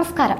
ನಮಸ್ಕಾರ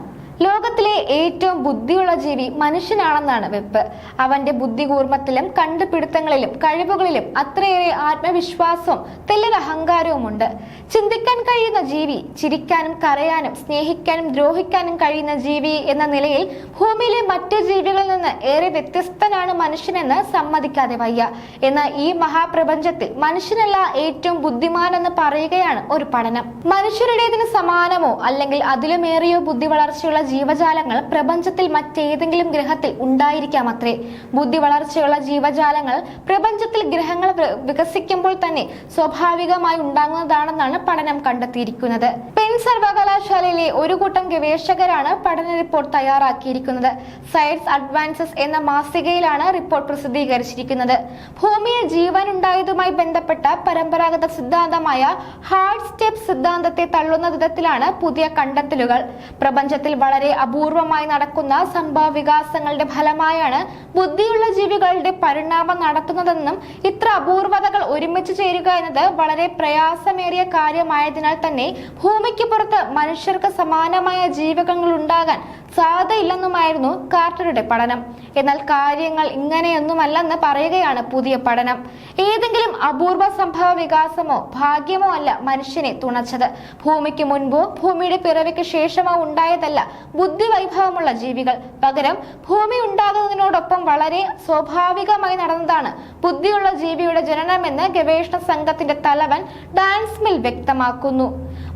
ലോകത്തിലെ ഏറ്റവും ബുദ്ധിയുള്ള ജീവി മനുഷ്യനാണെന്നാണ് വെപ്പ്. അവന്റെ ബുദ്ധികൂർമ്മത്തിലും കണ്ടുപിടുത്തങ്ങളിലും കഴിവുകളിലും അത്രയേറെ ആത്മവിശ്വാസവും തെല്ലൊരു അഹങ്കാരവുമുണ്ട്. ചിന്തിക്കാൻ കഴിയുന്ന ജീവി ചിരിക്കാനും കരയാനും സ്നേഹിക്കാനും ദ്രോഹിക്കാനും കഴിയുന്ന ജീവി എന്ന നിലയിൽ ഭൂമിയിലെ മറ്റു ജീവികളിൽ നിന്ന് ഏറെ വ്യത്യസ്തനാണ് മനുഷ്യനെന്ന് സമ്മതിക്കാതെ വയ്യ. എന്നാൽ ഈ മഹാപ്രപഞ്ചത്തിൽ മനുഷ്യനല്ല ഏറ്റവും ബുദ്ധിമാൻ എന്ന് പറയുകയാണ് ഒരു പഠനം. മനുഷ്യരുടേതിന് സമാനമോ അല്ലെങ്കിൽ അതിലുമേറിയോ ബുദ്ധി വളർച്ചയുള്ള ജീവജാലങ്ങൾ പ്രപഞ്ചത്തിൽ മറ്റേതെങ്കിലും ഗ്രഹത്തിൽ ഉണ്ടായിരിക്കാം അത്രേ ബുദ്ധി വളർച്ചയുള്ള ജീവജാലങ്ങൾ പ്രപഞ്ചത്തിൽ ഗ്രഹങ്ങൾ വികസിക്കുമ്പോൾ തന്നെ സ്വാഭാവികമായി ഉണ്ടാകുന്നതാണെന്നാണ് പഠനം കണ്ടെത്തിയിരിക്കുന്നത്. പെൻ സർവകലാശാലയിലെ ഒരു കൂട്ടം ഗവേഷകരാണ് പഠന റിപ്പോർട്ട് തയ്യാറാക്കിയിരിക്കുന്നത്. സയൻസ് അഡ്വാൻസസ് എന്ന മാസികയിലാണ് റിപ്പോർട്ട് പ്രസിദ്ധീകരിച്ചിരിക്കുന്നത്. ഭൂമിയിൽ ജീവൻ ഉണ്ടായതുമായി ബന്ധപ്പെട്ട പരമ്പരാഗത സിദ്ധാന്തമായ ഹാർഡ് സ്റ്റെപ്പ് സിദ്ധാന്തത്തെ തള്ളുന്ന വിധത്തിലാണ് പുതിയ കണ്ടെത്തലുകൾ. പ്രപഞ്ചത്തിൽ വളരെ അപൂർവമായി നടക്കുന്ന സംഭവ വികാസങ്ങളുടെ ഫലമായാണ് ബുദ്ധിയുള്ള ജീവികളുടെ പരിണാമം നടത്തുന്നതെന്നും ഇത്ര അപൂർവതകൾ ഒരുമിച്ച് ചേരുക എന്നത് വളരെ പ്രയാസമേറിയ കാര്യമായതിനാൽ തന്നെ ഭൂമിക്ക് പുറത്ത് മനുഷ്യർക്ക് സമാനമായ ജീവകങ്ങൾ ഉണ്ടാകാൻ സാധ്യതയില്ലെന്നുമായിരുന്നു കാർട്ടറുടെ പഠനം. എന്നാൽ കാര്യങ്ങൾ ഇങ്ങനെയൊന്നുമല്ലെന്ന് പറയുകയാണ് പുതിയ പഠനം. ഏതെങ്കിലും അപൂർവ സംഭവ വികാസമോ ഭാഗ്യമോ അല്ല മനുഷ്യനെ തുണച്ചത്. ഭൂമിക്ക് മുൻപോ ഭൂമിയുടെ പിറവിക്ക് ശേഷമോ ഉണ്ടായതല്ല ബുദ്ധിവൈഭവമുള്ള ജീവികൾ. പകരം ഭൂമി ഉണ്ടാകുന്നതിനോടൊപ്പം വളരെ സ്വാഭാവികമായി നടന്നതാണ് ബുദ്ധിയുള്ള ജീവിയുടെ ജനനമെന്ന് ഗവേഷണ സംഘത്തിന്റെ തലവൻ ഡാൻസ്മിൽ വ്യക്തമാക്കുന്നു.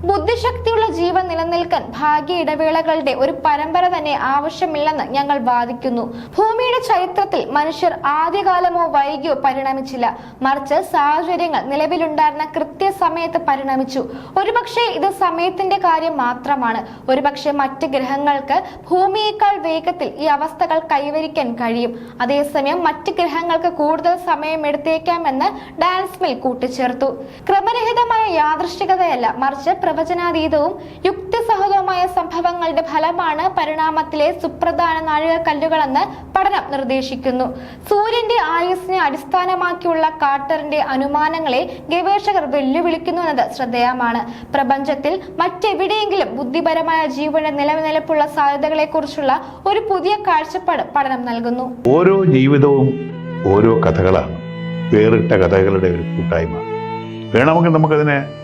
ബുദ്ധിശക്തിയുള്ള ജീവൻ നിലനിൽക്കാൻ ഭാഗ്യ ഇടവേളകളുടെ ഒരു പരമ്പര തന്നെ ആവശ്യമില്ലെന്ന് ഞങ്ങൾ വാദിക്കുന്നു. ഭൂമിയുടെ ചരിത്രത്തിൽ മനുഷ്യർ ആദ്യകാലമോ വൈകിയോ പരിണമിച്ചില്ല. മറിച്ച് സാഹചര്യങ്ങൾ നിലവിലുണ്ടായിരുന്ന കൃത്യസമയത്ത് പരിണമിച്ചു. ഒരുപക്ഷെ ഇത് സമയത്തിന്റെ കാര്യം മാത്രമാണ്. ഒരുപക്ഷെ മറ്റ് ഗ്രഹങ്ങൾക്ക് ഭൂമിയേക്കാൾ വേഗത്തിൽ ഈ അവസ്ഥകൾ കൈവരിക്കാൻ കഴിയും. അതേസമയം മറ്റ് ഗ്രഹങ്ങൾക്ക് കൂടുതൽ സമയം എടുത്തേക്കാമെന്ന് ഡാൻസ് മിൽ കൂട്ടിച്ചേർത്തു. ക്രമരഹിതമായ യാദൃശ്ചികതയല്ല മറിച്ച് പ്രവചനാതീതവും യുക്തിസഹതവുമായ സംഭവങ്ങളുടെ ഫലമാണ് പരിണാമത്തിലെ സുപ്രധാന നാഴികക്കല്ലുകളെന്ന് പഠനം നിർദ്ദേശിക്കുന്നു. സൂര്യന്റെ ആയുസ്സിനെ അടിസ്ഥാനമാക്കിയുള്ള കാർട്ടറിന്റെ അനുമാനങ്ങളെ ഗവേഷകർ വെല്ലുവിളിക്കുന്നു എന്നത് ശ്രദ്ധേയമാണ്. പ്രപഞ്ചത്തിൽ മറ്റെവിടെയെങ്കിലും ബുദ്ധിപരമായ ജീവന്റെ നിലനിൽപ്പുള്ള സാധ്യതകളെക്കുറിച്ചുള്ള ഒരു പുതിയ കാഴ്ചപ്പാട് പഠനം നൽകുന്നു. ഓരോ ജീവിതവും ഓരോ കഥകളാണ്. വേറിട്ട കഥകളുടെ ഒരു കൂട്ടായ്മ. വേണമെങ്കിൽ നമുക്കതിനെ